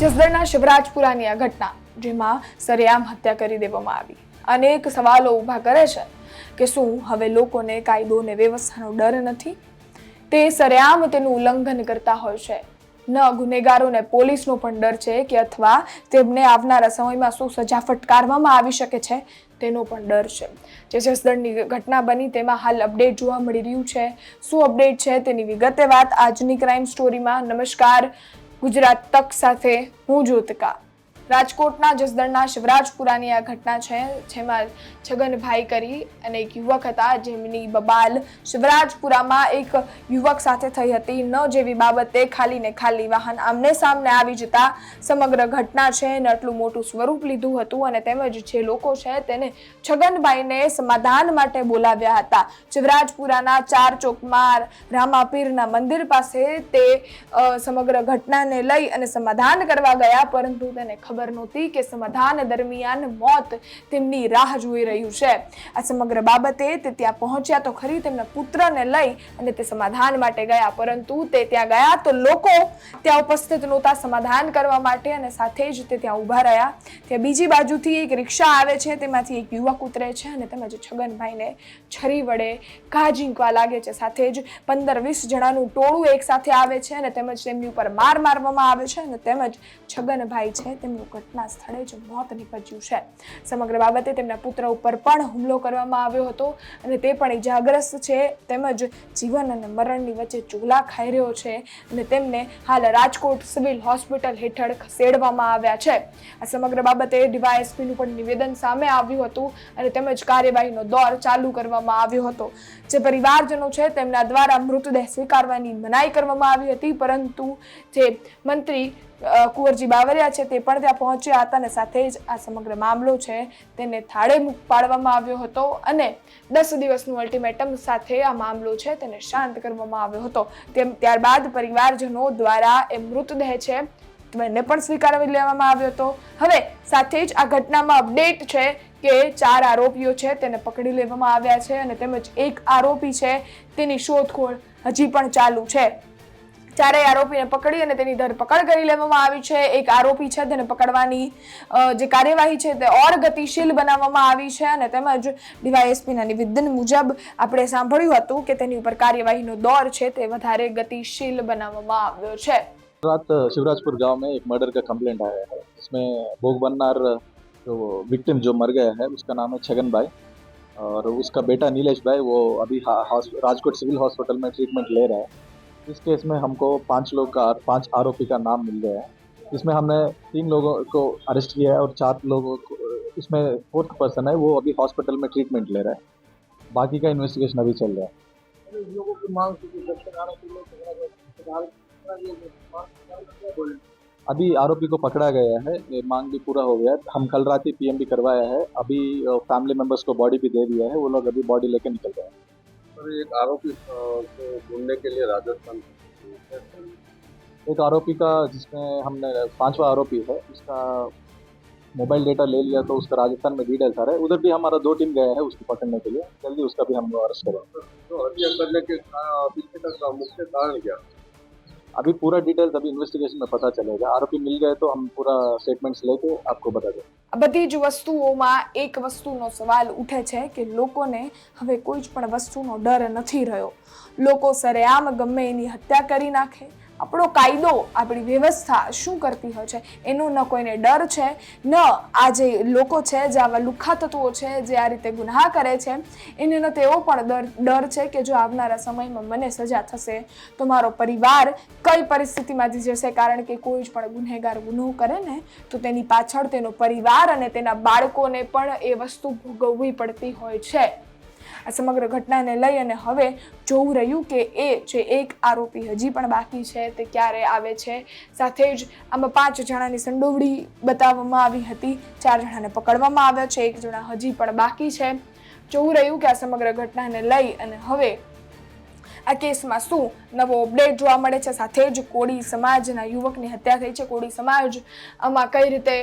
જસદણના શિવરાજપુરાની આ ઘટના, જેમાં સરેઆમ હત્યા કરી દેવામાં આવી. અનેક સવાલો ઊભા કરે છે કે શું હવે લોકોને કાયદો અને વ્યવસ્થાનો ડર નથી? તે સરેઆમ તેનું ઉલ્લંઘન કરતા હોય છે. ન ગુનેગારોને પોલીસનો પણ ડર છે કે અથવા તેમને આવનારા સમયમાં શું સજા ફટકારવામાં આવી શકે છે, તેનો પણ ડર છે. જે જસદણની ઘટના બની તેમાં હાલ અપડેટ જોવા મળી રહ્યું છે. શું અપડેટ છે તેની વિગતે વાત આજની ક્રાઇમ સ્ટોરીમાં. નમસ્કાર. ગુજરાત તક સાથે હું જ્યોતિકા. રાજકોટના જસદણના શિવરાજપુરાની આ ઘટના છે, જેમાં છગનભાઈ કરી અને એક યુવક હતા, જેમની બબાલ શિવરાજપુરામાં એક યુવક સાથે થઈ હતી. ન જેવી બાબતે ખાલી ને ખાલી વાહન આમને સામને આવી જતા સમગ્ર ઘટના છે એને આટલું મોટું સ્વરૂપ લીધું હતું અને તેમજ જે લોકો છે તેને છગનભાઈને સમાધાન માટે બોલાવ્યા હતા. શિવરાજપુરાના ચાર ચોકમાં રામાપીરના મંદિર પાસે તે સમગ્ર ઘટનાને લઈ અને સમાધાન કરવા ગયા, પરંતુ તેને ખબર નહોતી કે સમાધાન દરમિયાન મોત તેમની રાહ જોઈ રહ્યું છે. આ સમગ્ર બાબતે તે ત્યાં પહોંચ્યા તો ખરી તેમના પુત્રને લઈ અને તે સમાધાન માટે ગયા, પરંતુ તે ત્યાં ગયા તો લોકો ત્યાં ઉપસ્થિત નહોતા સમાધાન કરવા માટે અને સાથે જ તે ત્યાં ઊભા રહ્યા. ત્યાં બીજી બાજુથી એક રિક્ષા આવે છે, તેમાંથી એક યુવક ઉતરે છે અને તેમજ છગનભાઈને છરી વડે ઘા ઝીંકવા લાગે છે. સાથે જ પંદર વીસ જણાનું ટોળું એક સાથે આવે છે અને તેમજ તેમની ઉપર માર મારવામાં આવે છે અને તેમજ છગનભાઈ છે, તેમનું ઘટના સ્થળે જ મોત નીપજ્યું છે. સમગ્ર બાબતે તેમના પુત્ર ઉપર પણ હુમલો કરવામાં આવ્યો હતો અને તે પણ ઇજાગ્રસ્ત છે. તેમજ જીવન અને મરણની વચ્ચે ચૂલા ખાઈ રહ્યો છે અને તેમને હાલ રાજકોટ સિવિલ હોસ્પિટલ હેઠળ ખસેડવામાં આવ્યા છે. આ સમગ્ર બાબતે ડીવાયએસપીનું પણ નિવેદન સામે આવ્યું હતું અને તેમજ કાર્યવાહીનો દોર ચાલુ કરવામાં આવ્યો હતો. જે પરિવારજનો છે તેમના દ્વારા મૃતદેહ સ્વીકારવાની મનાઈ કરવામાં આવી હતી, પરંતુ જે મંત્રી કુંવરજી બાવરિયા છે તે પણ ત્યાં પહોંચ્યા હતા અને સાથે જ આ સમગ્ર મામલો છે તેને થાળે પાડવામાં આવ્યો હતો અને દસ દિવસનું અલ્ટિમેટમ સાથે આ મામલો છે તેને શાંત કરવામાં આવ્યો હતો. તેમ ત્યારબાદ પરિવારજનો દ્વારા એ મૃતદેહ છે તેને પણ સ્વીકારવી લેવામાં આવ્યો હતો. હવે સાથે જ આ ઘટનામાં અપડેટ છે કે ચાર આરોપીઓ છે તેને પકડી લેવામાં આવ્યા છે અને તેમજ એક આરોપી છે તેની શોધખોળ હજી પણ ચાલુ છે. ચારેય આરોપીને પકડી અને તેની ધરપકડ કરી લેવામાં આવી છે એક આરોપી છે તેને પકડવાની અ, જે કાર્યવાહી છે તે ઓર ગતિશીલ બનાવવામાં આવી છે અને તેમજ ડીવાયએસપીના નિવેદન મુજબ આપણે સાંભળ્યું હતું કે તેની ઉપર કાર્યવાહીનો દોર છે તે વધારે ગતિશીલ બનાવવામાં આવ્યો છે रात शिवराजपुर गांव में एक मर्डर का कंप्लेंट आया है इसमें भोग बननार जो विक्टिम जो मर गया है उसका नाम है छगन भाई और उसका बेटा नीलेश भाई वो अभी हा- हॉस- राजकोट सिविल हॉस्पिटल में ट्रीटमेंट ले रहा है इस केस में हमको पाँच लोग का पाँच आरोपी का नाम मिल गया है। इसमें हमने तीन लोगों को अरेस्ट किया है और चार लोगों को इसमें फोर्थ पर्सन है वो अभी हॉस्पिटल में ट्रीटमेंट ले रहा है। बाकी का इन्वेस्टिगेशन अभी चल रहा है। अभी आरोपी को पकड़ा गया है मांग भी पूरा हो गया है। हम कल रात ही पीएम भी करवाया है अभी फैमिली मेंबर्स को बॉडी भी दे दिया है वो लोग अभी बॉडी लेके निकल गए हैं। और एक आरोपी को ढूँढने के लिए राजस्थान एक आरोपी का जिसमें हमने पांचवा आरोपी है, उसका मोबाइल डेटा ले लिया तो उसका राजस्थान में डिटेल रहा है उधर भी हमारा दो टीम गया है उसको पकड़ने के लिए, जल्दी उसका भी हम अरेस्ट करेंगे तो हत्या करने के का- पीछे का मुख्य कारण क्या? अभी पूरा डिटेल्स अभी इन्वेस्टिगेशन में पता चलेगा आरोपी मिल गए तो हम पूरा स्टेटमेंट्स लेके आपको बता देंगे આ બધી જ વસ્તુઓમાં એક વસ્તુનો સવાલ ઉઠે છે કે લોકોને હવે કોઈ જ પણ વસ્તુનો ડર નથી રહ્યો લોકો સરેઆમ ગમે એની હત્યા કરી નાખે આપણો કાયદો, આપણી વ્યવસ્થા શું કરતી હોય છે, એનો ન કોઈને ડર છે, ન આ જે લોકો છે, જે આવા લુખ્ખા તત્વો છે, જે આ રીતે ગુનાહ કરે છે એને ન તેવો પણ ડર ડર છે કે જો આવનારા સમયમાં મને સજા થશે, તો મારો પરિવાર કઈ પરિસ્થિતિમાંથી જશે કારણ કે કોઈ જ પણ ગુનેગાર ગુનો કરે ને, તો તેની પાછળ તેનો પરિવાર અને તેના બાળકોને પણ એ વસ્તુ ભોગવવી પડતી હોય છે. આ સમગ્ર ઘટનાને લઈ અને હવે જોવું રહ્યું કે એ જે એક આરોપી હજી પણ બાકી છે તે ક્યારે આવે છે. સાથે જ આમાં પાંચ જણાની સંડોવડી બતાવવામાં આવી હતી. ચાર જણાને પકડવામાં આવ્યા છે. એક જણા હજી પણ બાકી છે. જોવું રહ્યું કે આ સમગ્ર ઘટનાને લઈ અને હવે આ કેસમાં શું નવો અપડેટ જોવા મળે છે? સાથે જ કોળી સમાજના યુવકની હત્યા થઈ છે. કોળી સમાજ આમાં કઈ રીતે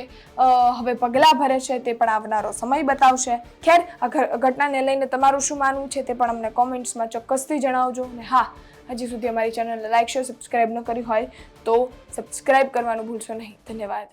હવે પગલાં ભરે છે તે પણ આવનારો સમય બતાવશે. ખેર આ ઘટનાને લઈને તમારું શું માનવું છે તે પણ અમને કોમેન્ટ્સમાં ચોક્કસથી જણાવજો. અને હા, હજી સુધી અમારી ચેનલને લાઈક, શેર, સબસ્ક્રાઈબ ન કરી હોય તો સબસ્ક્રાઈબ કરવાનું ભૂલશો નહીં. ધન્યવાદ.